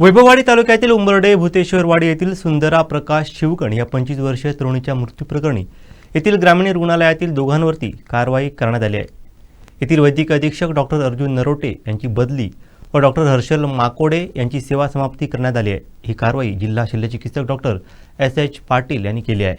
वैभववाडी तालुक्यातील उंबरडे भूतेश्वरवाडी येथील सुंदरा प्रकाश शिवगण या पंचवीस वर्षीय तरुणीच्या मृत्यूप्रकरणी येथील ग्रामीण रुग्णालयातील दोघांवरती कारवाई करण्यात आली आहे. येथील वैद्यकीय अधीक्षक डॉक्टर अर्जुन नरोटे यांची बदली व डॉक्टर हर्षल माकोडे यांची सेवा समाप्ती करण्यात आली आहे. ही कारवाई जिल्हा शल्यचिकित्सक डॉक्टर एस. एच. पाटील यांनी केली आहे.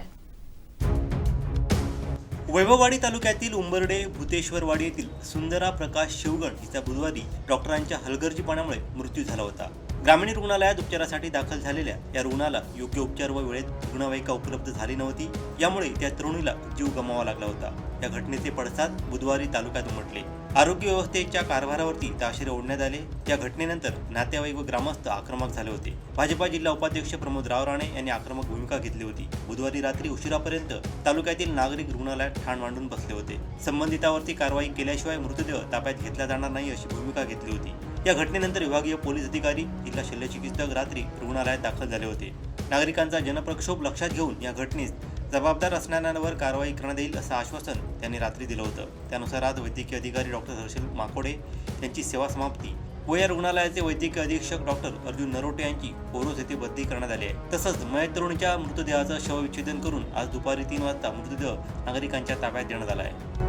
वैभववाडी तालुक्यातील उंबरडे भूतेश्वरवाडी येथील सुंदरा प्रकाश शिवगण हिचा बुधवारी डॉक्टरांच्या हलगर्जीपणामुळे मृत्यू झाला होता. ग्रामीण रुग्णालयात उपचारासाठी दाखल झालेल्या या रुग्णाला योग्य उपचार व वेळेत रुग्णवाहिका उपलब्ध झाली नव्हती. यामुळे त्या तरुणीला जीव गमावा लागला होता. या घटनेचे पडसाद बुधवारी तालुक्यात उमटले. आरोग्य व्यवस्थेच्या कारभारावरती ताशेरे ओढण्यात आले. या घटनेनंतर नातेवाईक व ग्रामस्थ आक्रमक झाले होते. भाजपा जिल्हा उपाध्यक्ष प्रमोद राव राणे यांनी आक्रमक भूमिका घेतली होती. बुधवारी रात्री उशिरापर्यंत तालुक्यातील नागरिक रुग्णालयात ठाण मांडून बसले होते. संबंधितावरती कारवाई केल्याशिवाय मृतदेह ताब्यात घेतला जाणार नाही अशी भूमिका घेतली होती. या घटनेनंतर विभागीय पोलीस अधिकारी जिल्हा शल्यचिकित्सक रात्री रुग्णालयात दाखल झाले होते. नागरिकांचा जनप्रक्षोभ लक्षात घेऊन या घटनेस जबाबदार असणाऱ्यांवर कारवाई करण्यात येईल असं आश्वासन त्यांनी रात्री दिलं होतं. त्यानुसार आज वैद्यकीय अधिकारी डॉक्टर हर्षल माकोडे यांची सेवा समाप्ती. व या रुग्णालयाचे वैद्यकीय अधीक्षक डॉक्टर अर्जुन नरोटे यांची कोरोस येथे बदली करण्यात आली आहे. तसंच मयत तरुणीच्या मृतदेहाचं शवविच्छेदन करून आज दुपारी तीन वाजता मृतदेह नागरिकांच्या ताब्यात देण्यात आला आहे.